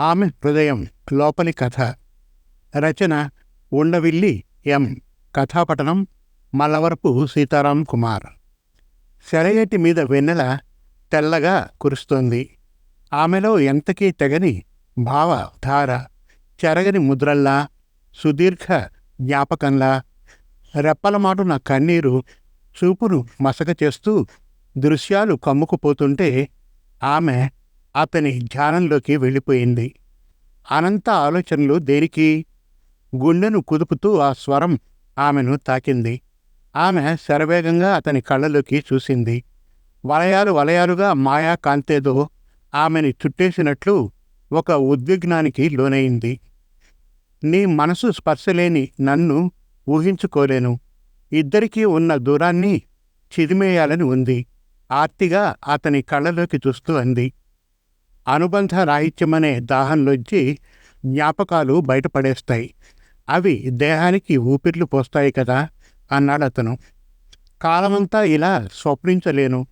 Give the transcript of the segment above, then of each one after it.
ఆమె హృదయం లోపలి కథ. రచన ఉండవిల్లి ఎం. కథాపఠనం మల్లవరపు సీతారాం కుమార్. సెలయేటి మీద వెన్నెల తెల్లగా కురుస్తోంది. ఆమెలో ఎంతకీ తెగని భావధార చెరగని ముద్రల్లా సుదీర్ఘ జ్ఞాపకంలా రెప్పలమాటున కన్నీరు చూపును మసక చేస్తూ దృశ్యాలు కమ్ముకుపోతుంటే ఆమె అతని ధ్యానంలోకి వెళ్ళిపోయింది. అనంత ఆలోచనలు దేనికి? గుండెను కుదుపుతూ ఆ స్వరం ఆమెను తాకింది. ఆమె శరవేగంగా అతని కళ్ళలోకి చూసింది. వలయాలు వలయాలుగా మాయా కాంతేదో ఆమెని చుట్టేసినట్లు ఒక ఉద్విగ్నానికి లోనైంది. నీ మనసు స్పర్శలేని నన్ను ఊహించుకోలేను. ఇద్దరికీ ఉన్న దూరాన్ని చిదిమేయాలని ఉంది. ఆర్తిగా అతని కళ్ళలోకి చూస్తూ అంది. అనుబంధ రాహిత్యమనే దాహంలోంచి జ్ఞాపకాలు బయటపడేస్తాయి. అవి దేహానికి ఊపిర్లు పోస్తాయి కదా అన్నాడు అతను కాలమంతా ఇలా స్వప్నించలేను.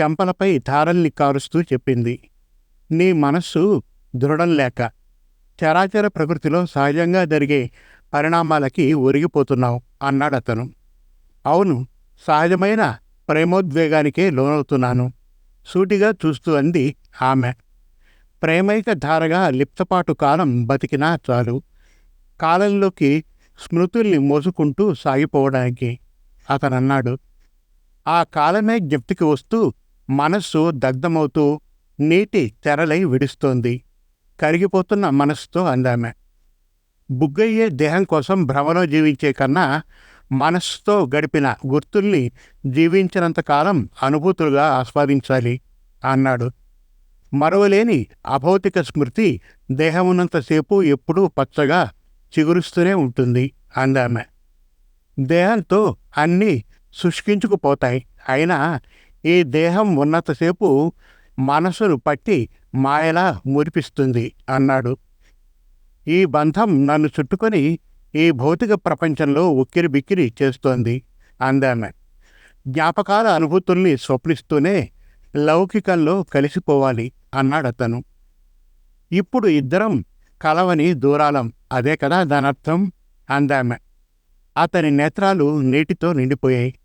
చెంపలపై ధారల్ని కారుస్తూ చెప్పింది. నీ మనస్సు దృఢం లేక చరాచర ప్రకృతిలో సహజంగా జరిగే పరిణామాలకి ఒరిగిపోతున్నావు అన్నాడు అతను అవును సహజమైన ప్రేమోద్వేగానికే లోనవుతున్నాను. సూటిగా చూస్తూ అంది ఆమె. ప్రేమైక ధారగా లిప్తపాటు కాలం బతికినా చాలు. కాలంలోకి స్మృతుల్ని మోసుకుంటూ సాగిపోవడానికి అతనన్నాడు. ఆ కాలమే జ్ఞప్తికి వస్తూ మనస్సు దగ్ధమవుతూ నీటి తెరలై విడుస్తోంది. కరిగిపోతున్న మనస్సుతో అందామె. బుగ్గయ్యే దేహం కోసం భ్రమలో జీవించే కన్నా మనస్సుతో గడిపిన గుర్తుల్ని జీవించినంతకాలం అనుభూతులుగా ఆస్వాదించాలి అన్నాడు. మరవలేని అభౌతిక స్మృతి దేహమున్నంతసేపు ఎప్పుడూ పచ్చగా చిగురుస్తూనే ఉంటుంది అందామె. దేహంతో అన్నీ శుష్కించుకుపోతాయి. అయినా ఈ దేహం ఉన్నంతసేపు మనసును పట్టి మాయలా మురిపిస్తుంది అన్నాడు. ఈ బంధం నన్ను చుట్టుకొని ఈ భౌతిక ప్రపంచంలో ఉక్కిరి బిక్కిరి చేస్తోంది అందామె. జ్ఞాపకాల అనుభూతుల్ని స్వప్నిస్తూనే లౌకికంలో కలిసిపోవాలి అన్నాడతను. ఇప్పుడు ఇద్దరం కలవని దూరాలం అదే కదా దానర్థం అందామె. అతని నేత్రాలు నీటితో నిండిపోయాయి.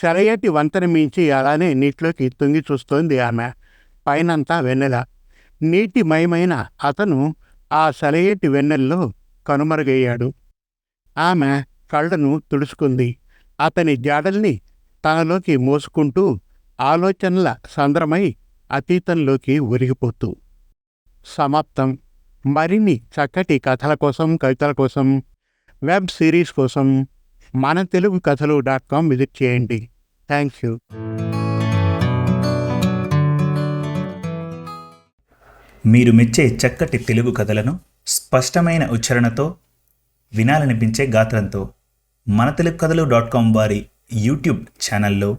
సెలయేటి వంతెన మించి అలానే నీటిలోకి తుంగి చూస్తోంది ఆమె పైనంతా వెన్నెల. నీటి మయమైన అతను ఆ సెలయేటి వెన్నెల్లో కనుమరుగయ్యాడు. ఆమె కళ్ళను తుడుచుకుంది. అతని జాడల్ని తనలోకి మోసుకుంటూ ఆలోచనల సంద్రమై అతీతంలోకి ఒరిగిపోతూ. సమాప్తం. మరిన్ని చక్కటి కథల కోసం కవితల కోసం వెబ్ సిరీస్ కోసం మన తెలుగు కథలు డాట్ కామ్ విజిట్ చేయండి. Thank you. మీరు మెచ్చే చక్కటి తెలుగు కథలను స్పష్టమైన ఉచ్చారణతో వినాలనిపించే గాత్రంతో మన తెలుగు కథలు డాట్ కామ్ వారి యూట్యూబ్ ఛానల్లో